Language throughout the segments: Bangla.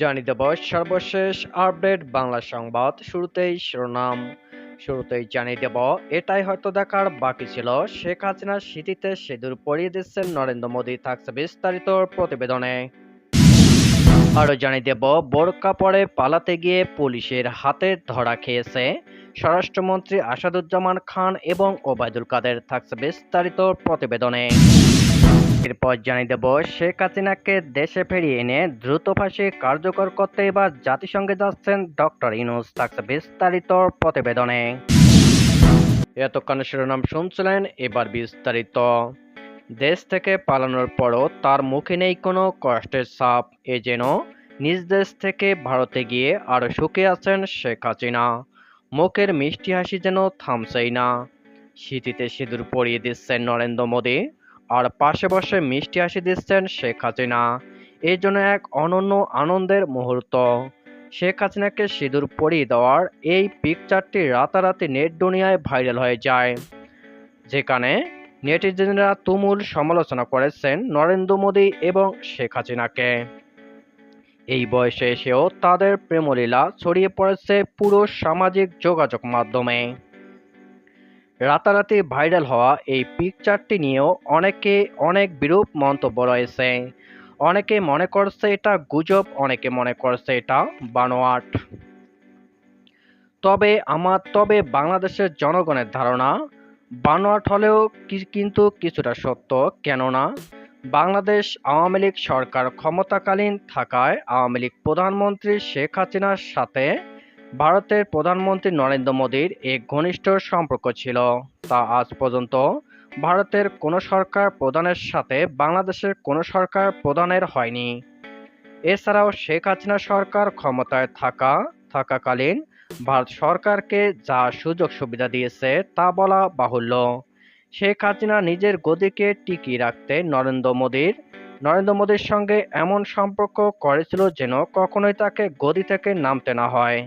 জানিয়ে দেব সর্বশেষ আপডেট বাংলা সংবাদ শুরুতেই শিরোনাম। শুরুতেই জানিয়ে দেব, এটাই হয়তো দেখার বাকি ছিল। শেখ হাসিনার স্মৃতিতে সিঁদুর পরিয়ে দিচ্ছেন নরেন্দ্র মোদী, থাকছে বিস্তারিত প্রতিবেদনে। আরও জানিয়ে দেব, বোরকা পরে পালাতে গিয়ে পুলিশের হাতে ধরা খেয়েছে স্বরাষ্ট্রমন্ত্রী আসাদুজ্জামান খান এবং ওবায়দুল কাদের, থাকছে বিস্তারিত প্রতিবেদনে। এরপর জানিয়ে দেব, শেখ হাসিনাকে দেশে ফিরিয়ে এনে দ্রুত ফাঁসি কার্যকর করতে এবার জাতিসংঘে যাচ্ছেন ডক্টর ইনুস থাকছে বিস্তারিত প্রতিবেদনে। এতক্ষণ শিরোনাম শুনছিলেন এবার বিস্তারিত। দেশ থেকে পালানোর পরও তার মুখে নেই কোনো কষ্টের ছাপ, এ যেন নিজ দেশ থেকে ভারতে গিয়ে আরও সুখে আছেন শেখ হাসিনা। মুখের মিষ্টি হাসি যেন থামছেই না। শীতিতে সিঁদুর পরিয়ে দিচ্ছেন নরেন্দ্র মোদী। আর পাশে বসে মিষ্টি হাসি দিচ্ছেন শেখ হাসিনা। এই জন্য এক অনন্য আনন্দের মুহূর্ত। শেখ হাসিনাকে সিঁদুর পরিয়ে দেওয়ার এই পিকচারটি রাতারাতি নেট দুনিয়ায় ভাইরাল হয়ে যায়। যেখানে নেটিজেনরা তুমুল সমালোচনা করেছেন নরেন্দ্র মোদী এবং শেখ হাসিনাকে। এই বয়সে এসেও তাদের প্রেমলীলা ছড়িয়ে পড়েছে পুরো সামাজিক যোগাযোগ মাধ্যমে। রাতারাতি ভাইরাল হওয়া এই পিকচারটি নিয়েও অনেকে অনেক বিরূপ মন্তব্য রয়েছে। অনেকে মনে করছে এটা গুজব, অনেকে মনে করছে এটা বানোয়াট। তবে আমার, তবে বাংলাদেশের জনগণের ধারণা, বানোয়াট হলেও কিন্তু কিছুটা সত্য। কেননা, বাংলাদেশ আওয়ামী লীগ সরকার ক্ষমতাকালীন থাকায় আওয়ামী লীগ প্রধানমন্ত্রী শেখ হাসিনার সাথে ভারতের প্রধানমন্ত্রী নরেন্দ্র মোদীর এক ঘনিষ্ঠ সম্পর্ক ছিল। তা আজ পর্যন্ত ভারতের কোনো সরকার প্রধানের সাথে বাংলাদেশের কোনো সরকার প্রধানের হয়নি। এছাড়াও শেখ হাসিনা সরকার ক্ষমতায় থাকা, থাকাকালীন ভারত সরকারকে যা সুযোগ সুবিধা দিয়েছে তা বলা বাহুল্য। শেখ হাসিনা নিজের গদিকে টিকিয়ে রাখতে নরেন্দ্র মোদীর নরেন্দ্র মোদীর সঙ্গে এমন সম্পর্ক করেছিল যেন কখনোই তাকে গদি থেকে নামতে না হয়।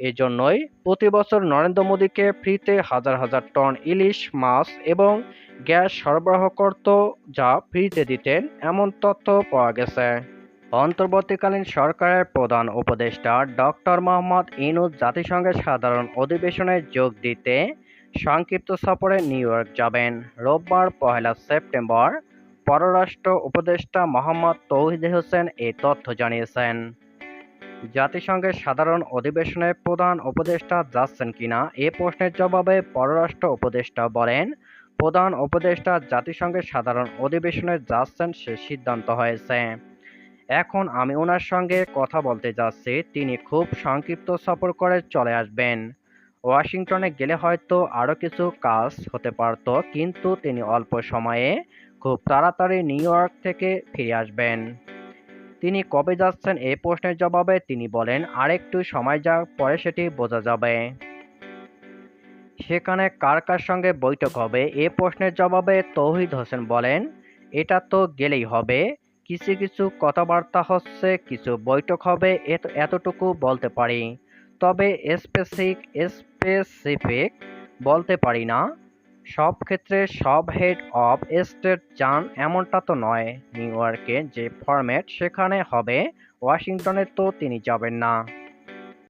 এই জন্যই প্রতি বছর নরেন্দ্র মোদীকে ফ্রিতে হাজার হাজার টন ইলিশ, মাছ এবং গ্যাস সরবরাহ করত যা ফ্রিতে দিতেন এমন তথ্য পাওয়া গেছে। অন্তর্বর্তীকালীন সরকারের প্রধান উপদেষ্টা ডক্টর মোহাম্মদ ইনুস জাতিসংঘের সাধারণ অধিবেশনে যোগ দিতে সংক্ষিপ্ত সফরে নিউ ইয়র্ক যাবেন। রোববার পহেলা সেপ্টেম্বর পররাষ্ট্র উপদেষ্টা মোহাম্মদ তৌহিদ হোসেন এই তথ্য জানিয়েছেন। জাতিসংঘের সাধারণ অধিবেশনে প্রধান উপদেষ্টা যাচ্ছেন কিনা এ প্রশ্নের জবাবে পররাষ্ট্র উপদেষ্টা বলেন, প্রধান উপদেষ্টা জাতিসংঘের সাধারণ অধিবেশনে যাচ্ছেন সে সিদ্ধান্ত হয়েছে। এখন আমি ওনার সঙ্গে কথা বলতে যাচ্ছি, তিনি খুব সংক্ষিপ্ত সফর করে চলে আসবেন। ওয়াশিংটনে গেলে হয়তো আরও কিছু কাজ হতে পারত, কিন্তু তিনি অল্প সময়ে খুব তাড়াতাড়ি নিউ ইয়র্ক থেকে ফিরে আসবেন। তিনি কবে যাচ্ছেন এই প্রশ্নের জবাবে তিনি বলেন, আরেকটু সময় যাক, পরে সেটি বোঝা যাবে। সেখানে কার কার সঙ্গে বৈঠক হবে এ প্রশ্নের জবাবে তৌহিদ হোসেন বলেন, এটা তো গেলেই হবে। কিছু কিছু কথাবার্তা হচ্ছে, কিছু বৈঠক হবে এত- এতটুকু বলতে পারি। তবে স্পেসিফিক স্পেসিফিক বলতে পারি না। সব ক্ষেত্রে সব হেড অফ স্টেট চান এমনটা তো নয়। নিউ ইয়র্কে যে ফরম্যাট সেখানে হবে, ওয়াশিংটনে তো তিনি যাবেন না।